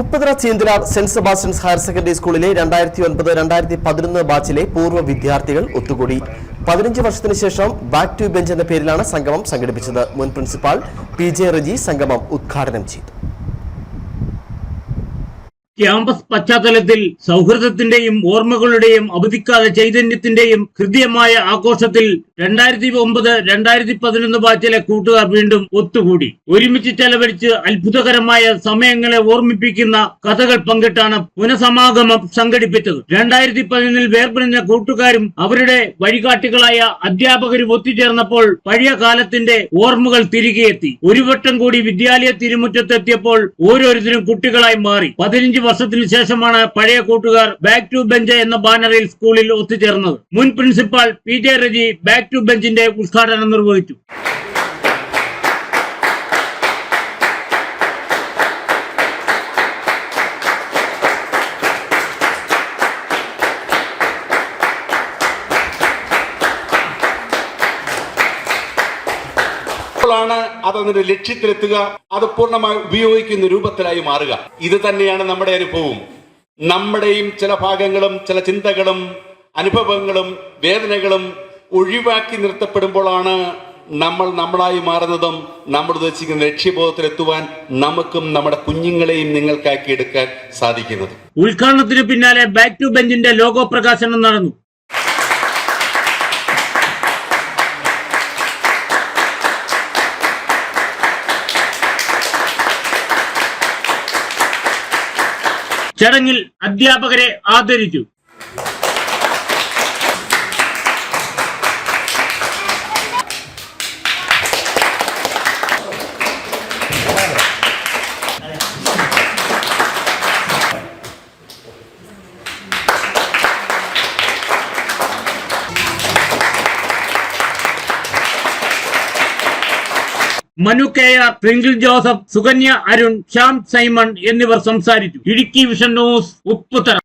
Upputhara Cheenthalar saint Sebastian's higher secondary സ്കൂളിലെ രണ്ടായിരത്തി ഒൻപത് രണ്ടായിരത്തി പതിനൊന്ന് ബാച്ചിലെ പൂർവ വിദ്യാർത്ഥികൾ ഒത്തുകൂടി. പതിനഞ്ച് വർഷത്തിന് ശേഷം ബാക്ക് ടു ബെഞ്ച് എന്ന പേരിലാണ് സംഗമം സംഘടിപ്പിച്ചത്. മുൻ പ്രിൻസിപ്പാൾ പി ജെ റജി സംഗമം ഉദ്ഘാടനം ചെയ്തു. ക്യാമ്പസ് പശ്ചാത്തലത്തിൽ സൗഹൃദത്തിന്റെയും ഓർമ്മകളുടെയും അവധിക്കാല ചൈതന്യത്തിന്റെയും ഹൃദ്യമായ ആഘോഷത്തിൽ രണ്ടായിരത്തി ഒമ്പത് രണ്ടായിരത്തി പതിനൊന്ന് ബാച്ചിലെ കൂട്ടുകാർ വീണ്ടും ഒത്തുകൂടി. ഒരുമിച്ച് ചെലവഴിച്ച് അത്ഭുതകരമായ സമയങ്ങളെ ഓർമ്മിപ്പിക്കുന്ന കഥകൾ പങ്കിട്ടാണ് പുനഃസമാഗമം സംഘടിപ്പിച്ചത്. രണ്ടായിരത്തി പതിനൊന്നിൽ വേർപിരിഞ്ഞ കൂട്ടുകാരും അവരുടെ വഴികാട്ടികളായ അധ്യാപകരും ഒത്തുചേർന്നപ്പോൾ പഴയ കാലത്തിന്റെ ഓർമ്മകൾ തിരികെയെത്തി. ഒരു വട്ടം കൂടി വിദ്യാലയ തിരുമുറ്റത്തെത്തിയപ്പോൾ ഓരോരുത്തരും കുട്ടികളായി മാറി. പതിനഞ്ച് വർഷത്തിനു ശേഷമാണ് പഴയ കൂട്ടുകാർ ബാക്ക് ടു ബെഞ്ച് എന്ന ബാനറിൽ സ്കൂളിൽ ഒത്തുചേർന്നത്. മുൻ principal P J Reji back to ബെഞ്ചിന്റെ ഉദ്ഘാടനം നിർവഹിച്ചു. ാണ് അത് അതിന്റെ ലക്ഷ്യത്തിലെത്തുക അത് പൂർണമായി ഉപയോഗിക്കുന്ന രൂപത്തിലായി മാറുക. ഇത് തന്നെയാണ് നമ്മുടെ അനുഭവവും. നമ്മുടെയും ചില ഭാഗങ്ങളും ചില ചിന്തകളും അനുഭവങ്ങളും വേദനകളും ഒഴിവാക്കി നിർത്തപ്പെടുമ്പോഴാണ് നമ്മൾ നമ്മളായി മാറുന്നതും നമ്മൾ ഉദ്ദേശിക്കുന്ന ലക്ഷ്യബോധത്തിലെത്തുവാൻ നമുക്കും നമ്മുടെ കുഞ്ഞുങ്ങളെയും നിങ്ങൾക്കാക്കി എടുക്കാൻ സാധിക്കുന്നത്. ഉദ്ഘാടനത്തിന് പിന്നാലെ ബാക്ക് ടു ബെഞ്ചിന്റെ ലോഗോ പ്രകാശനം നടന്നു. ചടങ്ങിൽ അധ്യാപകരെ ആദരിച്ചു. Manu K R twinkle Joseph Sukanya Arun Shyam Simon എന്നിവർ സംസാരിച്ചു. Idukki vision news Upputhara.